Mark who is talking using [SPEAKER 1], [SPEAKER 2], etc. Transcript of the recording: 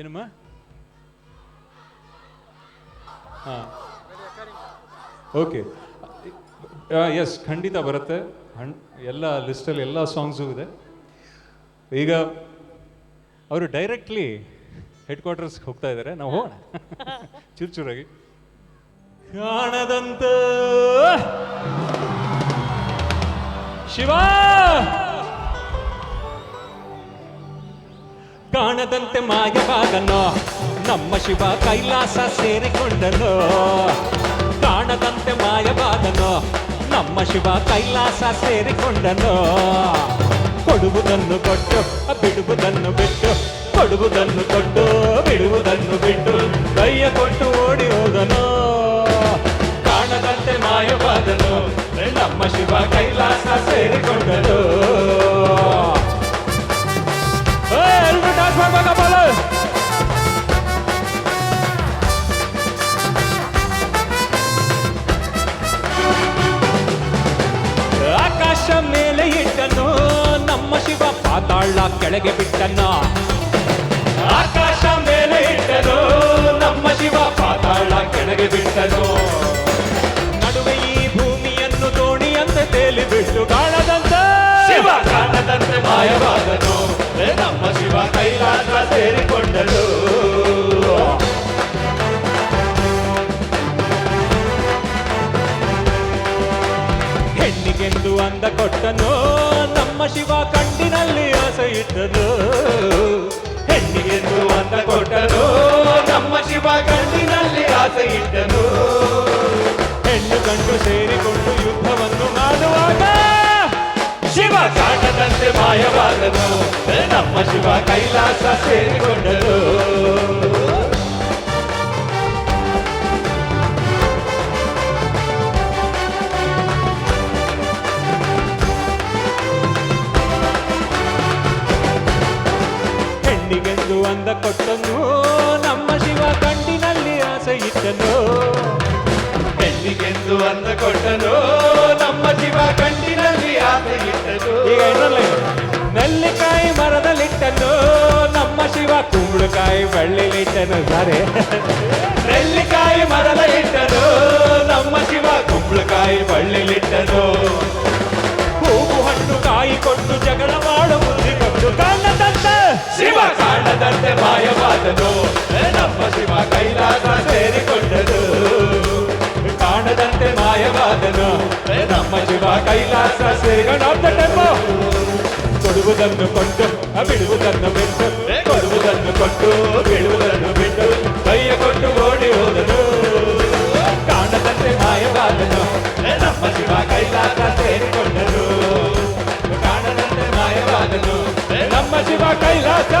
[SPEAKER 1] ಏನಮ್ಮ? ಹಾಂ. Okay yes ಖಂಡಿತ ಬರುತ್ತೆ. ಹಣ್, ಎಲ್ಲ ಲಿಸ್ಟಲ್ಲಿ ಎಲ್ಲ ಸಾಂಗ್ಸು ಇದೆ. ಈಗ ಅವರು ಡೈರೆಕ್ಟ್ಲಿ ಹೆಡ್ ಕ್ವಾರ್ಟರ್ಸ್ಗೆ ಹೋಗ್ತಾ ಇದ್ದಾರೆ ನಾವು ಹೋಗೋಣ. ಚೂರು ಚೂರಾಗಿ. ಕಾಣದಂತ. ಶಿವ! ಕಾಣದಂತೆ ಮಾಯವಾದನೋ, ನಮ್ಮ ಶಿವ ಕೈಲಾಸ ಸೇರಿಕೊಂಡನು. ಕಾಣದಂತೆ ಮಾಯವಾದನೋ, ನಮ್ಮ ಶಿವ ಕೈಲಾಸ ಸೇರಿಕೊಂಡನು. ಕೊಡುವುದನ್ನು ಕೊಟ್ಟು, ಬಿಡುವುದನ್ನು ಬಿಟ್ಟು, ಕೊಡುವುದನ್ನು ಕೊಟ್ಟು, ಬಿಡುವುದನ್ನು ಬಿಟ್ಟು, ಕೈಯ ಕೊಟ್ಟು ಓಡಿ ಹೋದನು. ಕಾಣದಂತೆ ಮಾಯವಾದನು, ನಮ್ಮ ಶಿವ ಕೈಲಾಸ ಸೇರಿಕೊಂಡನು. ಆಕಾಶ ಮೇಲೆ ಇಟ್ಟನು. ನಮ್ಮ ಶಿವ ಪಾತಾಳ ಕೆಳಗೆ ಬಿಟ್ಟನ್ನ ಆಕಾಶ ಮೇಲೆ ಇಟ್ಟನು. ನಮ್ಮ ಶಿವ ಪಾತಾಳ ಕೆಳಗೆ ಬಿಟ್ಟನು. ನಡುವೆ ಈ ಭೂಮಿಯನ್ನು ದೋಣಿಯಂತೆ ತೇಲಿ ಬಿಟ್ಟು ಕಾಣದಂತ ಶಿವ ಕಾಣದಂತೆ ಮಾಯವಾದನು. ನಮ್ಮ ಶಿವ ಕೈಲಾಸ ಸೇರಿಕೊಂಡನು. ಹೆಣ್ಣಿಗೆಂದು ಅಂದ ಕೊಟ್ಟನು. ನಮ್ಮ ಶಿವ ಕಣ್ಣಿನಲ್ಲಿ ಆಸೆ ಇಟ್ಟನು. ಹೆಣ್ಣಿಗೆಂದು ಅಂದ ಕೊಟ್ಟನು. ನಮ್ಮ ಶಿವ ಕಣ್ಣಿನಲ್ಲಿ ಆಸೆ ಇಟ್ಟನು. ಹೆಣ್ಣು ಕಂಡು ಸೇರಿಕೊಂಡು ಯುದ್ಧವನ್ನು ಮಾಡುವಾಗ ಶಿವ ಕಾಣದಂತೆ ಮಾಯವಾದನು. ನಮ್ಮ ಶಿವ ಕೈಲಾಸ ಸೇರಿಕೊಂಡನು. ಅಂದ ಕೊಟ್ಟನು ನಮ್ಮ ಶಿವ ಕಣ್ಣಿನಲ್ಲಿ ಆಸೆ ಇಟ್ಟನು. ಹೆಣ್ಣಿಗೆಂದು ಅಂದ ಕೊಟ್ಟನು ನಮ್ಮ ಶಿವ ಕಣ್ಣಿನಲ್ಲಿ ಆಸೆ ಇಟ್ಟನು. ಈಗ ನೆಲ್ಲಿಕಾಯಿ ಮರದಲ್ಲಿಟ್ಟನು ನಮ್ಮ ಶಿವ ಕುಂಬಳಕಾಯಿ ಬಳ್ಳಿಲಿಟ್ಟನು. ಸಾರೆ. ಕೈಲಾಸ ಸೇಗಣಾರ್ಧ ಟೆಂಪ ಕೊಡುವುದನ್ನು ಕೊಟ್ಟು ಬಿಡುವುದನ್ನು ಬಿಟ್ಟು ಕೊಡುವುದನ್ನು ಕೊಟ್ಟು ಬಿಡುವುದನ್ನು ಬಿಟ್ಟು ಕೈಯ ಕೊಟ್ಟು ಓಡಿ ಹೋದನು ಕಾಣದಂತೆ ಮಾಯವಾದನು ನಮ್ಮ ಶಿವ ಕೈಲಾಸ ಸೇರಿಕೊಂಡನು ಕಾಣದಂತೆ ಮಾಯವಾದನು ನಮ್ಮ ಶಿವ ಕೈಲಾಸ